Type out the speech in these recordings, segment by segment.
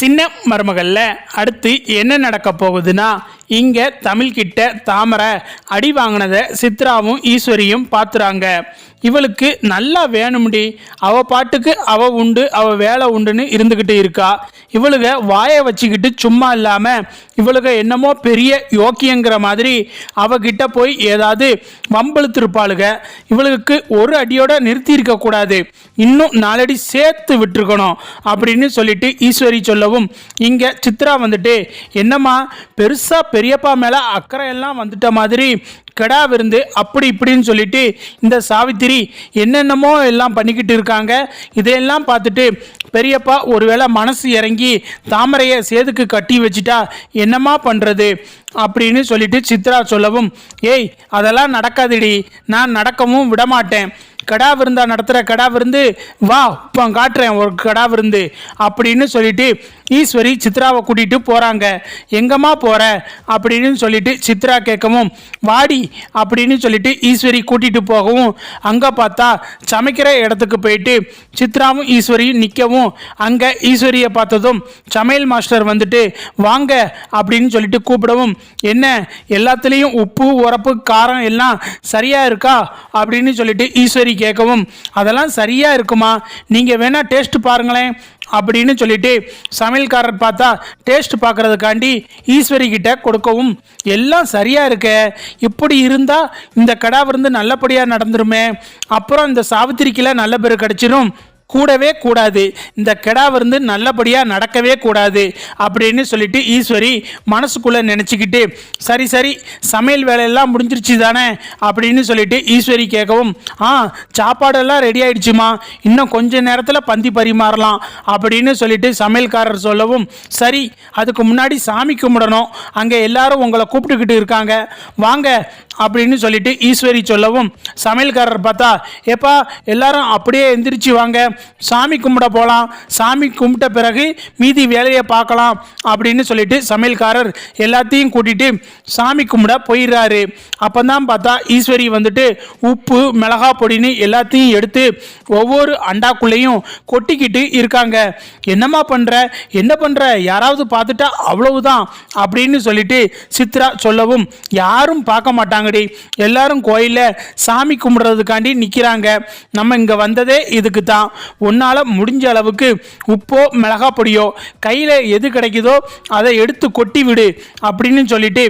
சின்ன மருமகளில் அடுத்து என்ன நடக்க போகுதுன்னா இங்கே தமிழ்கிட்ட தாமரை அடி வாங்கினதை சித்ராவும் ஈஸ்வரியும் பார்த்துறாங்க. இவளுக்கு நல்லா வேணும்டி. அவ பாட்டுக்கு அவ உண்டு அவ வேலை உண்டுன்னு இருந்துக்கிட்டு இருக்கா. இவளுக வாயை வச்சுக்கிட்டு சும்மா இல்லாமல் இவளுக என்னமோ பெரிய யோக்கியங்கிற மாதிரி அவகிட்ட போய் ஏதாவது வம்பழுத்திருப்பாளுக. இவளுக்கு ஒரு அடியோட நிறுத்தி இருக்க கூடாது. இன்னும் நாலடி சேர்த்து விட்டுருக்கணும் அப்படின்னு சொல்லிட்டு ஈஸ்வரி சொல்லவும் இங்கே சித்ரா வந்துட்டு என்னம்மா பெருசாக பெரியப்பா மேலே அக்கறை எல்லாம் வந்துட்ட மாதிரி கெடா விருந்து அப்படி இப்படின்னு சொல்லிட்டு இந்த சாவித்திரி என்னென்னமோ எல்லாம் பண்ணிக்கிட்டு இருக்காங்க. இதையெல்லாம் பார்த்துட்டு பெரியப்பா ஒருவேளை மனசு இறங்கி தாமரையை சேதுக்கு கட்டி வச்சுட்டா என்னம்மா பண்ணுறது அப்படின்னு சொல்லிட்டு சித்ரா சொல்லவும் ஏய் அதெல்லாம் நடக்காதுடி. நான் நடக்கவும் விடமாட்டேன். கடா விருந்தா நடத்துகிற கடா விருந்து வா இப்போ காட்டுறேன் ஒரு கடா விருந்து. அப்படின்னு சொல்லிட்டு ஈஸ்வரி சித்ராவை கூட்டிகிட்டு போகிறாங்க எங்கம்மா போகிற அப்படின்னு சொல்லிட்டு சித்ரா கேட்கவும் வாடி அப்படின்னு சொல்லிட்டு ஈஸ்வரி கூட்டிகிட்டு போகவும் அங்கே பார்த்தா சமைக்கிற இடத்துக்கு போயிட்டு சித்ராவும் ஈஸ்வரியும் நிற்கவும் அங்கே ஈஸ்வரியை பார்த்ததும் சமையல் மாஸ்டர் வந்துட்டு வாங்க அப்படின்னு சொல்லிட்டு கூப்பிடவும் என்ன எல்லாத்துலேயும் உப்பு உரப்பு காரம் எல்லாம் சரியாக இருக்கா? அப்படின்னு சொல்லிட்டு ஈஸ்வரி கேட்கவும் அதெல்லாம் சரியாக இருக்குமா? நீங்கள் வேணால் டேஸ்ட் பாருங்களேன். அப்படின்னு சொல்லிட்டு சமையல்காரர் பார்த்தா டேஸ்ட் பார்க்கறதுக்காண்டி ஈஸ்வரி கிட்ட கொடுக்கவும் எல்லாம் சரியாக இருக்க. இப்படி இருந்தால் இந்த கடா விருந்து நல்லபடியாக நடந்துருமே. அப்புறம் இந்த சாவித்திரிக்கெல்லாம் நல்ல பேர் கிடச்சிரும். கூடவே கூடாது. இந்த கெடா விருந்து நல்லபடியாக நடக்கவே கூடாது அப்படின்னு சொல்லிட்டு ஈஸ்வரி மனசுக்குள்ளே நினச்சிக்கிட்டு சரி சரி சமையல் வேலையெல்லாம் முடிஞ்சிருச்சு தானே அப்படின்னு சொல்லிட்டு ஈஸ்வரி கேட்கவும் ஆ சாப்பாடெல்லாம் ரெடி ஆயிடுச்சுமா. இன்னும் கொஞ்ச நேரத்தில் பந்தி பரிமாறலாம். அப்படின்னு சொல்லிட்டு சமையல்காரர் சொல்லவும் சரி அதுக்கு முன்னாடி சாமி கும்பிடணும். அங்கே எல்லாரும் உங்களை கூப்பிட்டுக்கிட்டு இருக்காங்க. வாங்க. அப்படின்னு சொல்லிட்டு ஈஸ்வரி சொல்லவும் சமையல்காரர் பார்த்தா ஏப்பா எல்லாரும் அப்படியே எந்திரிச்சு வாங்க. சாமி கும்பிட போகலாம் சாமி கும்பிட்ட பிறகு மீதி வேலையை பார்க்கலாம் அப்படின்னு சொல்லிட்டு சமையல்காரர் எல்லாத்தையும் கூட்டிட்டு சாமி கும்பிட போயிடுறாரு. அப்போ தான் பார்த்தா ஈஸ்வரி வந்துட்டு உப்பு மிளகா பொடின்னு எல்லாத்தையும் எடுத்து ஒவ்வொரு அண்டாக்குள்ளேயும் கொட்டிக்கிட்டு இருக்காங்க. என்னம்மா பண்ணுற என்ன பண்ணுற யாராவது பார்த்துட்டா அவ்வளவுதான் அப்படின்னு சொல்லிட்டு சித்ரா சொல்லவும் யாரும் பார்க்க மாட்டாங்கடி. எல்லாரும் கோயிலில் சாமி கும்பிட்றதுக்காண்டி நிற்கிறாங்க நம்ம இங்கே வந்ததே இதுக்கு தான் உன்னால் முடிஞ்ச அளவுக்கு உப்போ மிளகா பொடியோ கையில் எது கிடைக்குதோ அதை எடுத்து கொட்டி விடு அப்படின்னு சொல்லிட்டு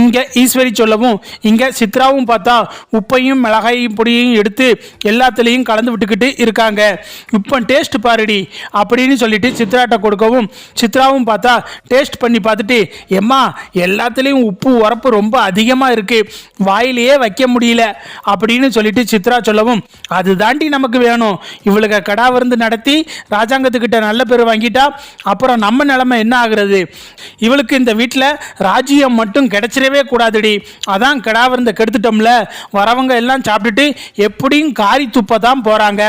இங்கே ஈஸ்வரி சொல்லவும் இங்கே சித்ராவும் பார்த்தா உப்பையும் மிளகாயும் பொடியையும் எடுத்து எல்லாத்துலேயும் கலந்து விட்டுக்கிட்டு இருக்காங்க. இப்போ டேஸ்ட் பாருடி அப்படின்னு சொல்லிட்டு சித்ராட்ட கொடுக்கவும் சித்ராவும் பார்த்தா டேஸ்ட் பண்ணி பார்த்துட்டு எம்மா எல்லாத்துலேயும் உப்பு உரப்பு ரொம்ப அதிகமாக இருக்குது வாயிலேயே வைக்க முடியல அப்படின்னு சொல்லிட்டு சித்ரா சொல்லவும் அது தாண்டி நமக்கு வேணும். இவளுக்கு கடா விருந்து நடத்தி ராஜாங்கத்துக்கிட்ட நல்ல பேர் வாங்கிட்டா அப்புறம் நம்ம நிலைமை என்ன ஆகுறது? இவளுக்கு இந்த வீட்டில் ராஜ்யம் மட்டும் கிடைச்சிடவே கூடாதுடி. அதான் கிடாவிருந்தை கெடுத்துட்டோம்ல. வரவங்க எல்லாம் சாப்பிட்டுட்டு எப்படியும் காரி துப்ப தான் போகிறாங்க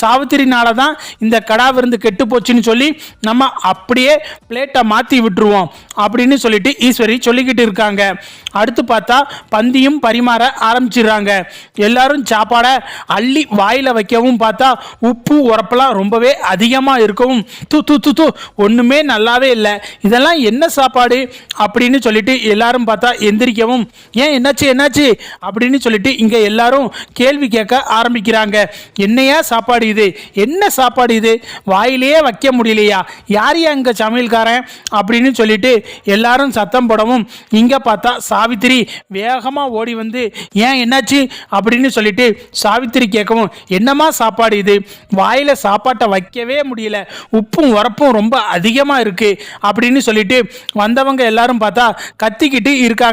சாவித்திரினால தான் இந்த கடா விருந்து கெட்டு போச்சுன்னு சொல்லி நம்ம அப்படியே பிளேட்டை மாற்றி விட்டுருவோம். அப்படின்னு சொல்லிட்டு ஈஸ்வரி சொல்லிக்கிட்டு இருக்காங்க. அடுத்து பார்த்தா பந்தியும் பரிமாற ஆரம்பிச்சிடுறாங்க. எல்லாரும் சாப்பாடை அள்ளி வாயில் வைக்கவும் பார்த்தா உப்பு உரப்பெல்லாம் ரொம்பவே அதிகமாக இருக்கவும் தூ தூ தூ தூ ஒன்றுமே நல்லாவே இல்லை. இதெல்லாம் என்ன சாப்பாடு? அப்படின்னு சொல்லிட்டு எல்லாரும் பார்த்தா எந்திரிக்கவும். ஏன் என்னாச்சு என்னாச்சு? அப்படின்னு சொல்லிட்டு இங்கே எல்லாரும் கேள்வி கேட்க ஆரம்பிக்கிறாங்க. என்னையா சாப்பாடு இது? என்ன சாப்பாடு இது? வாயிலேயே வைக்க முடியலையா? யார் யா இங்கே சமையல்காரன்? அப்படின்னு சொல்லிட்டு எல்லாரும் சத்தம் போடவும் இங்கே பார்த்தா சாவித்திரி வேகமாக ஓடி வந்து ஏன் என்னாச்சு? அப்படின்னு சொல்லிட்டு சாவித்திரி கேட்கவும் என்னம்மா சாப்பாடு இது? வாயில் சாப்பாட்டை வைக்கவே முடியல. உப்பும் உரப்பும் ரொம்ப அதிகமாக இருக்குது அப்படின்னு சொல்லிட்டு வந்தவங்க எல்லாரும் பார்த்தா கத்திக்கிட்டு இருக்காங்க.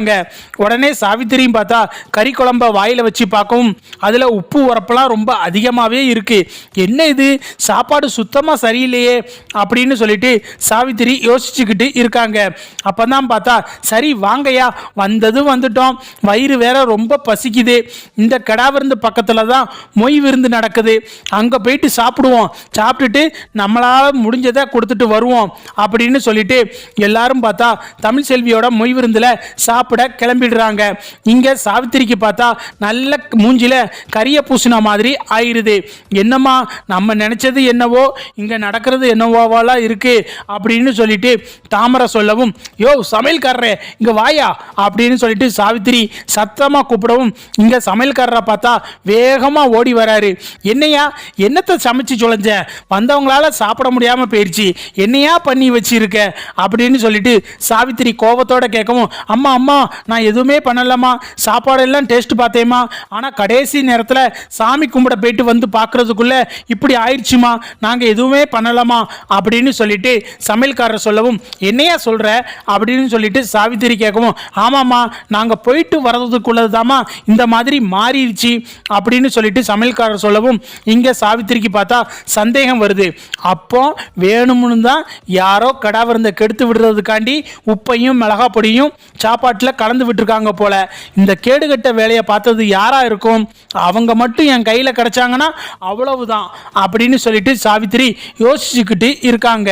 உடனே சாவித்திரியும் பார்த்தா கறி குழம்ப வாயில் வச்சு பார்க்கவும் அதில் உப்பு உரப்பெல்லாம் ரொம்ப அதிகமாகவே இருக்குது என்ன இது? சாப்பாடு சுத்தமாக சரியில்லையே அப்படின்னு சொல்லிட்டு சாவித்திரி யோசிச்சுக்கிட்டு இருக்காங்க. அப்போ தான் பார்த்தா சரி வாங்கய்யா வந்ததும் வந்துட்டோம். வயிறு வேற ரொம்ப பசிக்குது. இந்த கடா விருந்து பக்கத்தில் தான் மொய் விருந்து நடக்குது. அங்கே போயிட்டு சாப்பிடுவோம். சாப்பிட்டுட்டு நம்மளால் முடிஞ்சதை கொடுத்துட்டு வருவோம் அப்படின்னு சொல்லிட்டு எல்லாரும் பார்த்தா தமிழ் செல்வியோட மொய் விருந்தில் சாப்பிட கிளம்பிடுறாங்க. இங்கே சாவித்திரிக்கு பார்த்தா நல்ல மூஞ்சில கரிய பூசின மாதிரி ஆயிடுது என்னம்மா நம்ம நினச்சது என்னவோ இங்கே நடக்கிறது என்னவோவாலாம் இருக்குது அப்படின்னு சொல்லிட்டு தாமரை சொல்லவும் யோ சமையல்காரரே இங்கே வாயா அப்படின்னு சொல்லிட்டு சாவித்திரி சத்தமாக கூப்பிடவும் இங்கே சமையல்காரரை பார்த்தா வேகமாக ஓடி வராரு. என்னையா என்னத்தை சமைச்சு தொலைஞ்ச வந்தவங்களால சாப்பிட முடியாமல் போயிடுச்சு என்னையா பண்ணி வச்சிருக்க? அப்படின்னு சொல்லிட்டு சாவித்திரி கோபத்தோட கேட்கவும் அம்மா அம்மா நான் எதுவுமே பண்ணலம்மா. சாப்பாடெல்லாம் டேஸ்ட் பார்த்தேம்மா. ஆனால் கடைசி நேரத்தில் சாமி கும்பிட போயிட்டு வந்து பார்க்கறதுக்குள்ள இப்படி ஆயிடுச்சுமா நாங்கள் எதுவுமே பண்ணலாமா அப்படின்னு சொல்லிட்டு சமையல்காரர் சொல்லவும் என்னையா சொல்கிற அப்படின்னு சொல்லிட்டு சாவித்திரி கேட்கவும் ஆமாம்மா நாங்கள் போயிட்டு வர்றதுக்குள்ளது இந்த மாதிரி மாறிடுச்சு. அப்படின்னு சொல்லிட்டு சமையல்காரர் சொல்லவும் இங்கே சாவித்திரிக்கு பார்த்தா சந்தேகம் வருது. அப்போ வேணும்னு தான் யாரோ கடாவிருந்த கெடுத்து விடுறதுக்காண்டி உப்பையும் மிளகா பொடியும் சாப்பாட்டில் கலந்து விட்டுருக்காங்க போல. இந்த கேடுகட்ட வேலையை பார்த்தது யாராக இருக்கும்? அவங்க மட்டும் என் கையில் கிடச்சாங்கன்னா அவ்வளவுதான் அப்படின்னு சொல்லிட்டு சாவித்திரி யோசிச்சுக்கிட்டு இருக்காங்க.